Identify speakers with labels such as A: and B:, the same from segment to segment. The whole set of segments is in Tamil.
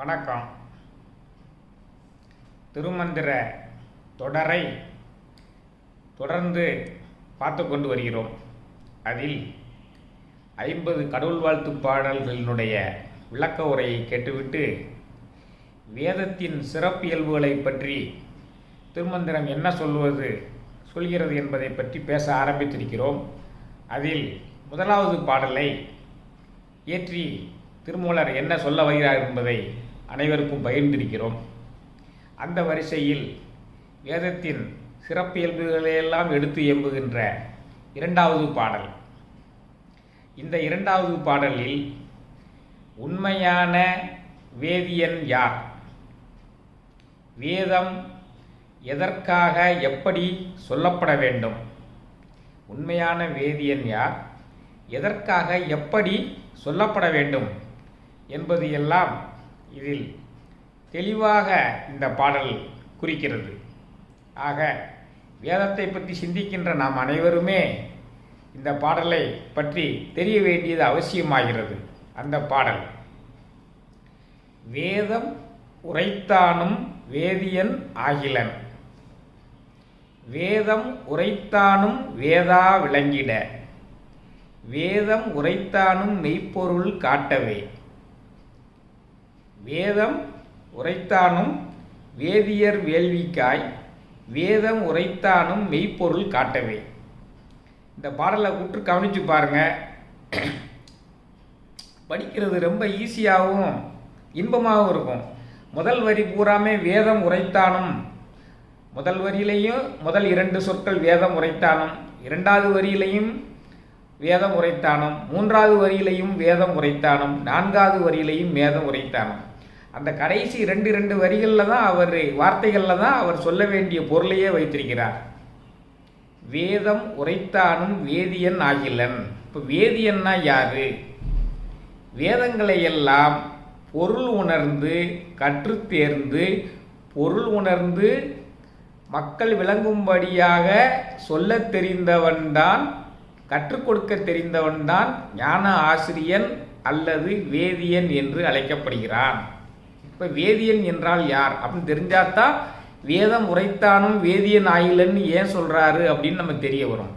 A: வணக்கம். திருமந்திர தொடரை தொடர்ந்து பார்த்து கொண்டு வருகிறோம். அதில் ஐம்பது கடவுள் வாழ்த்து பாடல்களினுடைய விளக்க உரையை கேட்டுவிட்டு வேதத்தின் சிறப்பியல்புகளை பற்றி திருமந்திரம் என்ன சொல்வது சொல்கிறது என்பதை பற்றி பேச ஆரம்பித்திருக்கிறோம். அதில் முதலாவது பாடலை இயற்றி திருமூலர் என்ன சொல்ல வருகிறார் என்பதை அனைவருக்கும் பகிர்ந்திருக்கிறோம். அந்த வரிசையில் வேதத்தின் சிறப்பியல்புகளையெல்லாம் எடுத்து எம்புகின்ற இரண்டாவது பாடல். இந்த இரண்டாவது பாடலில் உண்மையான வேதியன் யார்? வேதம் எதற்காக எப்படி சொல்லப்பட வேண்டும்? உண்மையான வேதியன் யார்? எதற்காக எப்படி சொல்லப்பட வேண்டும்? என்பது எல்லாம் இதில் தெளிவாக இந்த பாடல் குறிக்கிறது. ஆக வேதத்தை பற்றி சிந்திக்கின்ற நாம் அனைவருமே இந்த பாடலை பற்றி தெரிய வேண்டியது அவசியமாகிறது அந்த பாடல். வேதம் உரைத்தானும் வேதியன் ஆகிலன். வேதம் உரைத்தானும் வேதா விளங்கிட. வேதம் உரைத்தானும் மெய்ப்பொருள் காட்டவே. வேதம் உரைத்தானும் வேதியர் வேள்விக்காய் வேதம் உரைத்தானும் மெய்ப்பொருள் காட்டவே. இந்த பாடலை உற்று கவனித்து பாருங்க. படிக்கிறது ரொம்ப ஈஸியாகவும் இன்பமாகவும் இருக்கும். முதல் வரி பூராமே வேதம் உரைத்தானும். முதல் வரியிலையும் முதல் இரண்டு சொற்கள் வேதம் உரைத்தானும். இரண்டாவது வரியிலையும் வேதம் உரைத்தானும். மூன்றாவது வரியிலையும் வேதம் உரைத்தானும். நான்காவது வரியிலையும் வேதம் உரைத்தானும். அந்த கடைசி ரெண்டு ரெண்டு வரிகளில் தான் அவர் வார்த்தைகளில் தான் அவர் சொல்ல வேண்டிய பொருளையே வைத்திருக்கிறார். வேதம் உரைத்தானும் வேதியன் ஆகிலன். இப்போ வேதியன்னா யாரு? வேதங்களை எல்லாம் பொருள் உணர்ந்து கற்று தேர்ந்து பொருள் உணர்ந்து மக்கள் விளங்கும்படியாக சொல்லத் தெரிந்தவன்தான் கற்றுக் கொடுக்க தெரிந்தவன்தான் ஞான ஆசிரியன் அல்லது வேதியன் என்று அழைக்கப்படுகிறான். இப்போ வேதியன் என்றால் யார்? அப்படின்னு தெரிஞ்சாதான் வேதம் உரைத்தானும் வேதியன் ஆயிலன்னு ஏன் சொல்கிறாரு அப்படின்னு நம்ம தெரிய வரும்.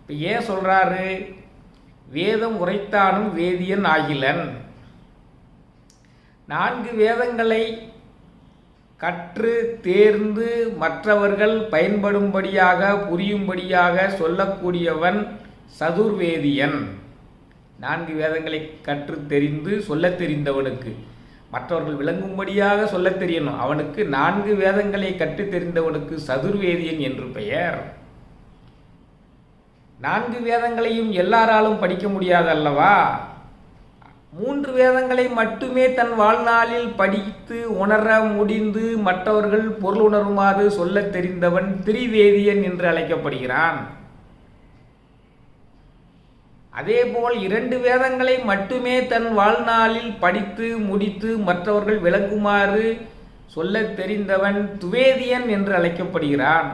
A: இப்போ ஏன் சொல்கிறாரு வேதம் உரைத்தானும் வேதியன் ஆகிலன். நான்கு வேதங்களை கற்று தேர்ந்து மற்றவர்கள் பயன்படும்படியாக புரியும்படியாக சொல்லக்கூடியவன் சதுர்வேதியன். நான்கு வேதங்களை கற்று தெரிந்து சொல்லத் தெரிந்தவனுக்கு. மற்றவர்கள் விளங்கும்படியாக சொல்லத் தெரியணும். அவனுக்கு நான்கு வேதங்களை கற்று தெரிந்தவனுக்கு சதுர்வேதியன் என்று பெயர். நான்கு வேதங்களையும் எல்லாராலும் படிக்க முடியாது அல்லவா மூன்று வேதங்களை மட்டுமே தன் வாழ்நாளில் படித்து உணர முடிந்து மற்றவர்கள் பொருள் உணருமாறு சொல்லத் தெரிந்தவன் திரிவேதியன் என்று அழைக்கப்படுகிறான். அதேபோல் இரண்டு வேதங்களை மட்டுமே தன் வாழ்நாளில் படித்து முடித்து மற்றவர்கள் விளக்குமாறு சொல்ல தெரிந்தவன் துவேதியன் என்று அழைக்கப்படுகிறான்.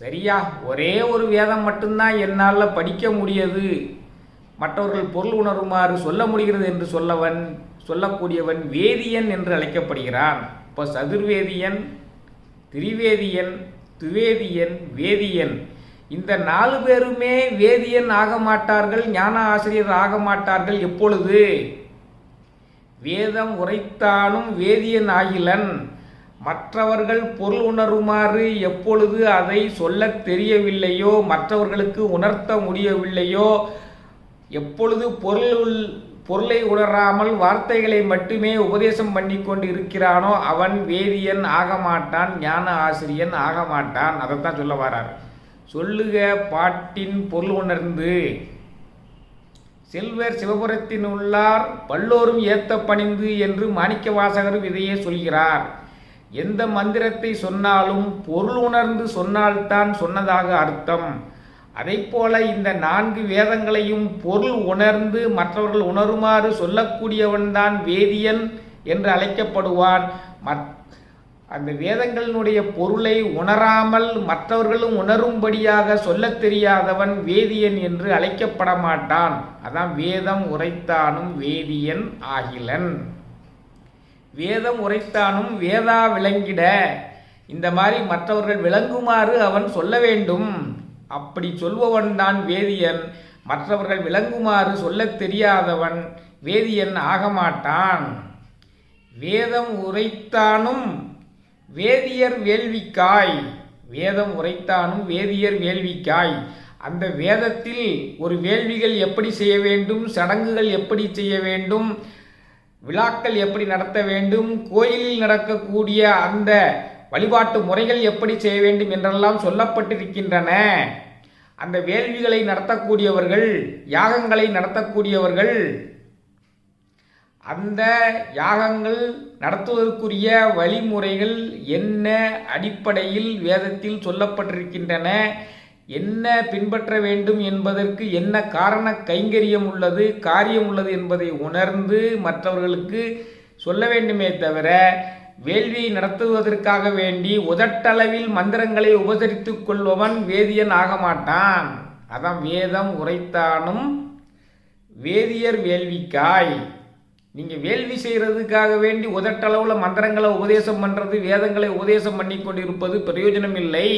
A: சரியா? ஒரே ஒரு வேதம் மட்டும்தான் என்னால் படிக்க முடியது. மற்றவர்கள் பொருள் உணருமாறு சொல்ல முடிகிறது என்று சொல்லவன் சொல்லக்கூடியவன் வேதியன் என்று அழைக்கப்படுகிறான். இப்போ சதுர்வேதியன் திரிவேதியன் துவேதியன் வேதியன். இந்த நாலு பேருமே வேதியன் ஆக மாட்டார்கள் ஞான ஆசிரியர் ஆக மாட்டார்கள் எப்பொழுது? வேதம் உரைத்தானும் வேதியன் ஆகிலன். மற்றவர்கள் பொருள் உணருமாறு எப்பொழுது அதை சொல்லத் தெரியவில்லையோ மற்றவர்களுக்கு உணர்த்த முடியவில்லையோ எப்பொழுது பொருள் பொருளை உணராமல் வார்த்தைகளை மட்டுமே உபதேசம் பண்ணி கொண்டு இருக்கிறானோ அவன் வேதியன் ஆக மாட்டான் ஞான ஆசிரியன் ஆக மாட்டான் அதைத்தான் சொல்ல வரார். சொல்லுக பாட்டின் பொருள் உணர்ந்து. செல்வர் சிவபுரத்தின் உள்ளார் பல்லோரும் ஏத்த பணிந்து என்று மாணிக்க வாசகரும் இதையே சொல்கிறார். எந்த மந்திரத்தை சொன்னாலும் பொருள் உணர்ந்து சொன்னால்தான் சொன்னதாக அர்த்தம். போல இந்த நான்கு வேதங்களையும் பொருள் உணர்ந்து மற்றவர்கள் உணருமாறு சொல்லக்கூடியவன்தான் வேதியன் என்று அழைக்கப்படுவான். அந்த வேதங்களினுடைய பொருளை உணராமல் மற்றவர்களும் உணரும்படியாக சொல்லத் தெரியாதவன் வேதியன் என்று அழைக்கப்பட மாட்டான் அதான் வேதம் உரைத்தானும் வேதியன் ஆகிலன். வேதம் உரைத்தானும் வேதா விளங்கிட. இந்த மாதிரி மற்றவர்கள் விளங்குமாறு அவன் சொல்ல வேண்டும். அப்படி சொல்பவன் தான் வேதியன். மற்றவர்கள் விளங்குமாறு சொல்லத் தெரியாதவன் வேதியன் ஆகமாட்டான். வேதம் உரைத்தானும் வேதியர் வேள்விக்காய். வேதம் உரைத்தானும் வேதியர் வேள்விக்காய். அந்த வேதத்தில் ஒரு வேள்விகள் எப்படி செய்ய வேண்டும் சடங்குகள் எப்படி செய்ய வேண்டும் விழாக்கள் எப்படி நடத்த வேண்டும் கோயிலில் நடக்கக்கூடிய அந்த வழிபாட்டு முறைகள் எப்படி செய்ய வேண்டும் என்றெல்லாம் சொல்லப்பட்டிருக்கின்றன. அந்த வேள்விகளை நடத்தக்கூடியவர்கள் யாகங்களை நடத்தக்கூடியவர்கள் அந்த யாகங்கள் நடத்துவதற்குரிய வழிமுறைகள் என்ன அடிப்படையில் வேதத்தில் சொல்லப்பட்டிருக்கின்றன? என்ன பின்பற்ற வேண்டும் என்பதற்கு என்ன காரண கைங்கரியம் உள்ளது காரியம் உள்ளது என்பதை உணர்ந்து மற்றவர்களுக்கு சொல்ல வேண்டுமே தவிர வேள்வியை நடத்துவதற்காக வேண்டி உதட்டளவில் மந்திரங்களை உபசரித்துக் கொள்பவன் வேதியன் ஆக மாட்டான். அதான் வேதம் உரைத்தானும் வேதியர் வேள்விக்காய். நீங்கள் வேள்வி செய்கிறதுக்காக வேண்டி உதட்டளவில் மந்திரங்களை உபதேசம் பண்ணுறது வேதங்களை உபதேசம் பண்ணி கொண்டிருப்பது பிரயோஜனம் இல்லை.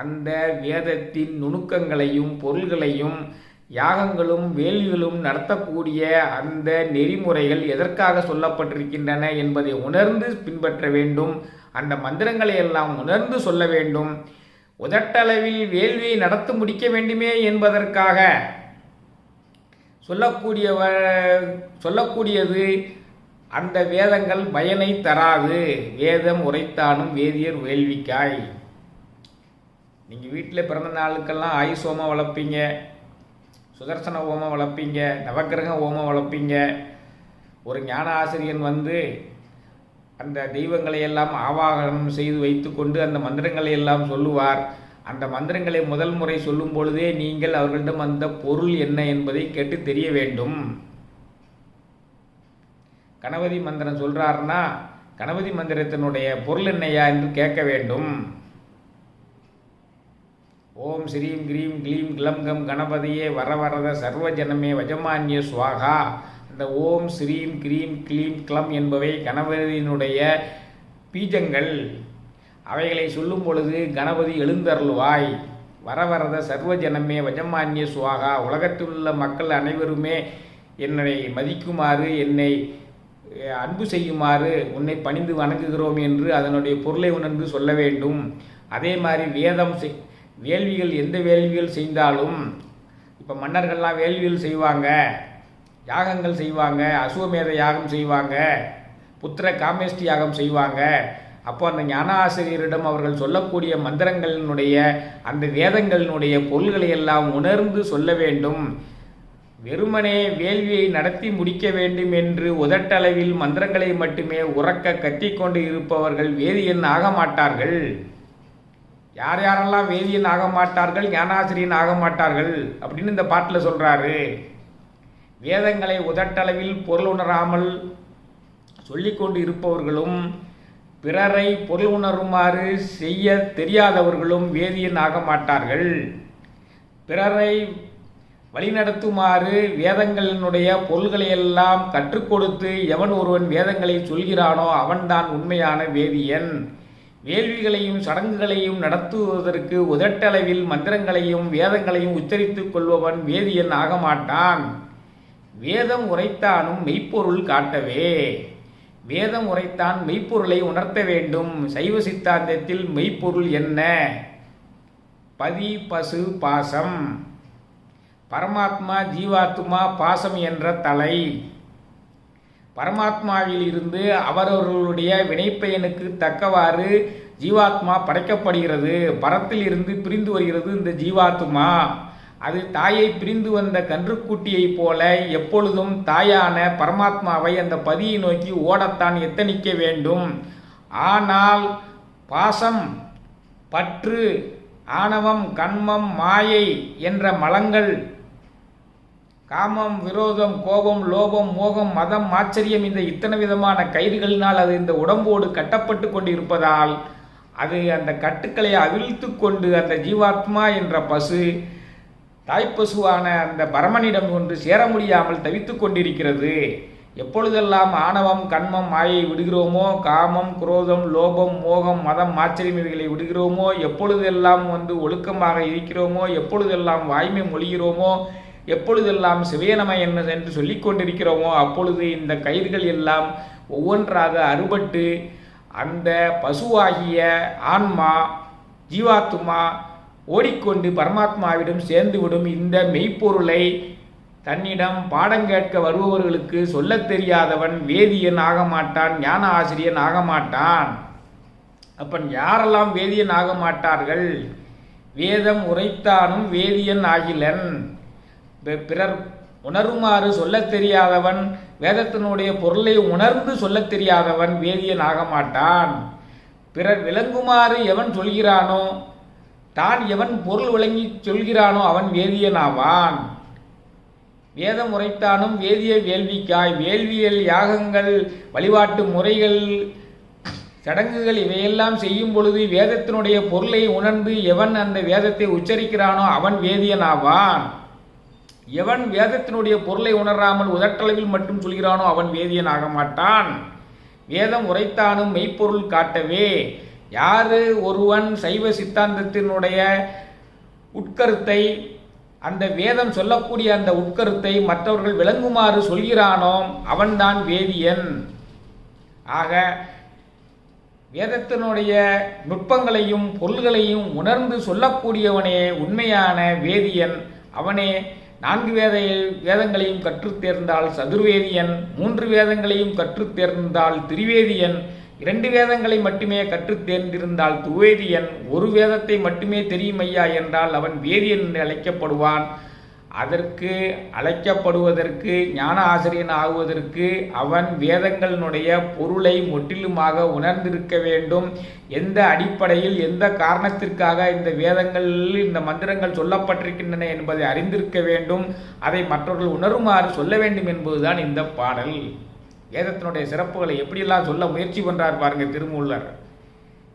A: அந்த வேதத்தின் நுணுக்கங்களையும் பொருள்களையும் யாகங்களும் வேள்விகளும் நடத்தக்கூடிய அந்த நெறிமுறைகள் எதற்காக சொல்லப்பட்டிருக்கின்றன என்பதை உணர்ந்து பின்பற்ற வேண்டும். அந்த மந்திரங்களை எல்லாம் உணர்ந்து சொல்ல வேண்டும். உதட்டளவில் வேள்வியை நடத்த முடிக்க வேண்டுமே என்பதற்காக சொல்லக்கூடிய சொல்லக்கூடியது அந்த வேதங்கள் பயனை தராது. வேதம் உரைத்தானும் வேதியர் வேள்விக்காய். நீங்கள் வீட்டில் பிறந்த நாளுக்கெல்லாம் ஆயுஷ் ஹோமம் வளர்ப்பீங்க. சுதர்சன ஹோமம் வளர்ப்பீங்க. நவக்கிரக ஹோமம் வளர்ப்பீங்க. ஒரு ஞான ஆசிரியன் வந்து அந்த தெய்வங்களை எல்லாம் ஆவாகனம் செய்து வைத்துக்கொண்டு அந்த மந்திரங்களை எல்லாம் சொல்லுவார். அந்த மந்திரங்களை முதல் முறை சொல்லும் பொழுதே நீங்கள் அவர்களிடம் அந்த பொருள் என்ன என்பதை கேட்டு தெரிய வேண்டும். கணபதி மந்திரம் சொல்றாருன்னா கணபதி மந்திரத்தினுடைய பொருள் என்னையா என்று கேட்க வேண்டும். ஓம் ஸ்ரீம் கிரீம் க்ளீம் கிளம் கம் கணபதியே வரவரத சர்வஜனமே வஜமான்ய சுவாகா. இந்த ஓம் ஸ்ரீம் கிரீம் க்ளீம் கிளம் என்பவை கணபதியினுடைய பீஜங்கள். அவைகளை சொல்லும் பொழுது கணபதி எழுந்தருள்வாய். வரவரத சர்வஜனமே வஜமான்ய சுவாகா. உலகத்தில் உள்ள மக்கள் அனைவருமே என்னை மதிக்குமாறு என்னை அன்பு செய்யுமாறு உன்னை பணிந்து வணங்குகிறோம் என்று அதனுடைய பொருளை உணர்ந்து சொல்ல வேண்டும். அதே மாதிரி வேதம் செய் வேள்விகள் எந்த வேள்விகள் செய்தாலும் இப்போ மன்னர்கள்லாம் வேள்விகள் செய்வாங்க யாகங்கள் செய்வாங்க அசுவமேத யாகம் செய்வாங்க புத்திர காமேஷ்டி யாகம் செய்வாங்க அப்போ அந்த ஞான ஆசிரியரிடம் அவர்கள் சொல்லக்கூடிய மந்திரங்களினுடைய அந்த வேதங்களினுடைய பொருள்களை எல்லாம் உணர்ந்து சொல்ல வேண்டும். வெறுமனே வேள்வியை நடத்தி முடிக்க வேண்டும் என்று உதட்டளவில் மந்திரங்களை மட்டுமே உறக்க கத்திக்கொண்டு இருப்பவர்கள் வேதியன் ஆக மாட்டார்கள். யார் யாரெல்லாம் வேதியன் ஆக மாட்டார்கள் ஞானாசிரியன் ஆக மாட்டார்கள் அப்படின்னு இந்த பாட்டில் சொல்கிறாரு வேதங்களை உதட்டளவில் பொருள் உணராமல் சொல்லிக்கொண்டு இருப்பவர்களும் பிறரை பொருள் உணருமாறு செய்ய தெரியாதவர்களும் வேதியன் ஆக மாட்டார்கள். பிறரை வழிநடத்துமாறு வேதங்களினுடைய பொருள்களையெல்லாம் கற்றுக்கொடுத்து கற்றுக் கொடுத்து எவன் ஒருவன் வேதங்களை சொல்கிறானோ அவன்தான் உண்மையான வேதியன். வேள்விகளையும் சடங்குகளையும் நடத்துவதற்கு உதட்டளவில் மந்திரங்களையும் வேதங்களையும் உச்சரித்துக் கொள்பவன் வேதியன் ஆக மாட்டான். வேதம் உரைத்தானும் மெய்ப்பொருள் காட்டவே. வேதம் உரைத்தான் மெய்ப்பொருளை உணர்த்த வேண்டும். சைவ சித்தாந்தத்தில் மெய்ப்பொருள் என்ன? பதி பசு பாசம். பரமாத்மா ஜீவாத்மா பாசம் என்ற தலை. பரமாத்மாவில் இருந்து அவரவர்களுடைய வினைப்பயனுக்கு தக்கவாறு ஜீவாத்மா படைக்கப்படுகிறது. பரத்தில் இருந்து பிரிந்து வருகிறது இந்த ஜீவாத்மா. அது தாயை பிரிந்து வந்த கன்றுக்குட்டியைப் போல எப்பொழுதும் தாயான பரமாத்மாவை அந்த பதியை நோக்கி ஓடத்தான் எத்தனிக்க வேண்டும். ஆனால் பாசம் பற்று ஆணவம் கண்மம் மாயை என்ற மலங்கள் காமம் விரோதம் கோபம் லோபம் மோகம் மதம் ஆச்சரியம் இந்த இத்தனை விதமான கயிறுகளினால் அது இந்த உடம்போடு கட்டப்பட்டு கொண்டு இருப்பதால் அது அந்த கட்டுக்களை அவிழ்த்து கொண்டு அந்த ஜீவாத்மா என்ற பசு தாய்ப்பசுவான அந்த பரமனிடம் ஒன்று சேர முடியாமல் தவித்துக் கொண்டிருக்கிறது. எப்பொழுதெல்லாம் ஆணவம் கண்மம் மாயை விடுகிறோமோ காமம் குரோதம் லோபம் மோகம் மதம் ஆச்சரியம் இவைகளை விடுகிறோமோ எப்பொழுதெல்லாம் வந்து ஒழுக்கமாக இருக்கிறோமோ எப்பொழுதெல்லாம் வாய்மை மொழிகிறோமோ எப்பொழுதெல்லாம் சிவையனமை என்ன என்று சொல்லிக் கொண்டிருக்கிறோமோ அப்பொழுது இந்த கயிறுகள் எல்லாம் ஒவ்வொன்றாக அறுபட்டு அந்த பசுவாகிய ஆன்மா ஜீவாத்துமா ஓடிக்கொண்டு பரமாத்மாவிடம் சேர்ந்துவிடும் இந்த மெய்ப்பொருளை தன்னிடம் பாடம் கேட்க வருபவர்களுக்கு சொல்லத் தெரியாதவன் வேதியன் ஆக மாட்டான் ஞான ஆசிரியன் ஆக மாட்டான் அப்பன் யாரெல்லாம் வேதியன் ஆக மாட்டார்கள் வேதம் உரைத்தானும் வேதியன் ஆகிலன். பிறர் உணருமாறு சொல்லத் தெரியாதவன் வேதத்தினுடைய பொருளை உணர்ந்து சொல்லத் தெரியாதவன் வேதியன் ஆக மாட்டான் பிறர் விளங்குமாறு எவன் சொல்கிறானோ தான் எவன் பொருள் விளங்கி சொல்கிறானோ அவன் வேதியனாவான். வேதம் உரைத்தானும் வேதிய வேள்விக்காய் வேள்வியல் யாகங்கள் வழிபாட்டு முறைகள் சடங்குகள் இவையெல்லாம் செய்யும் பொழுது வேதத்தினுடைய பொருளை உணர்ந்து எவன் அந்த வேதத்தை உச்சரிக்கிறானோ அவன் வேதியன் ஆவான் எவன் வேதத்தினுடைய பொருளை உணராமல் உதட்டளவில் மட்டும் சொல்கிறானோ அவன் வேதியன் ஆக மாட்டான். வேதம் உரைத்தானும் மெய்ப்பொருள் காட்டவே யார் ஒருவன் சைவ சித்தாந்தத்தினுடைய உட்கருத்தை அந்த வேதம் சொல்லக்கூடிய அந்த உட்கருத்தை மற்றவர்கள் விளங்குமாறு சொல்கிறானோ அவன்தான் வேதியன். ஆக வேதத்தினுடைய நுட்பங்களையும் பொருள்களையும் உணர்ந்து சொல்லக்கூடியவனே உண்மையான வேதியன். அவனே நான்கு வேத வேதங்களையும் கற்றுத் தேர்ந்தால் சதுர்வேதியன் மூன்று வேதங்களையும் கற்றுத் தேர்ந்தால் திரிவேதியன். இரண்டு வேதங்களை மட்டுமே கற்றுத் தேர்ந்திருந்தால் துவேதியன் ஒரு வேதத்தை மட்டுமே தெரியும் ஐயா என்றால் அவன் வேதியன் என்று அழைக்கப்படுவான். அதற்கு அழைக்கப்படுவதற்கு ஞான ஆசிரியன் ஆகுவதற்கு அவன் வேதங்களினுடைய பொருளை முற்றிலுமாக உணர்ந்திருக்க வேண்டும். எந்த அடிப்படையில் எந்த காரணத்திற்காக இந்த வேதங்களில் இந்த மந்திரங்கள் சொல்லப்பட்டிருக்கின்றன என்பதை அறிந்திருக்க வேண்டும். அதை மற்றவர்கள் உணருமாறு சொல்ல வேண்டும் என்பதுதான் இந்த பாடல். வேதத்தினுடைய சிறப்புகளை எப்படியெல்லாம் சொல்ல முயற்சி பண்ணுறார் பாருங்க திருமூலர்.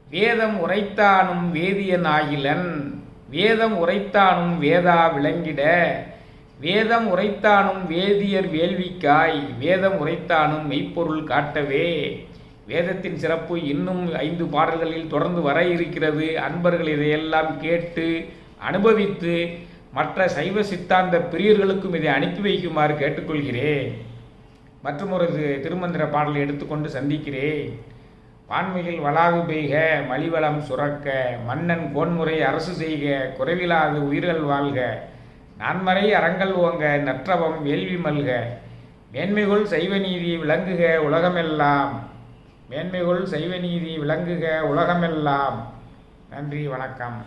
A: வேதம் உரைத்தானும் வேதியன் ஆகிலன். வேதம் உரைத்தானும் வேதா விளங்கிட. வேதம் உரைத்தானும் வேதியர் வேள்விக்காய். வேதம் உரைத்தானும் மெய்ப்பொருள் காட்டவே. வேதத்தின் சிறப்பு இன்னும் ஐந்து பாடல்களில் தொடர்ந்து வர இருக்கிறது. அன்பர்கள் இதையெல்லாம் கேட்டு அனுபவித்து மற்ற சைவ சித்தாந்த பிரியர்களுக்கும் இதை அனுப்பி வைக்குமாறு கேட்டுக்கொள்கிறேன். மற்றும் ஒரு திருமந்திர பாடலை எடுத்துக்கொண்டு சந்திக்கிறேன். வான்மையில் வளாது பெய்க மலிவளம் சுரக்க மன்னன் கோன்முறை அரசு செய்க குறைவிலாது உயிர்கள் வாழ்க நான்மறை அறங்கள் ஓங்க நற்றவம் வேள்வி மல்க மேன்மைகுள் சைவ நீதி விளங்குக உலகமெல்லாம் மேன்மைகுள் சைவ நீதி விளங்குக உலகமெல்லாம். நன்றி வணக்கம்.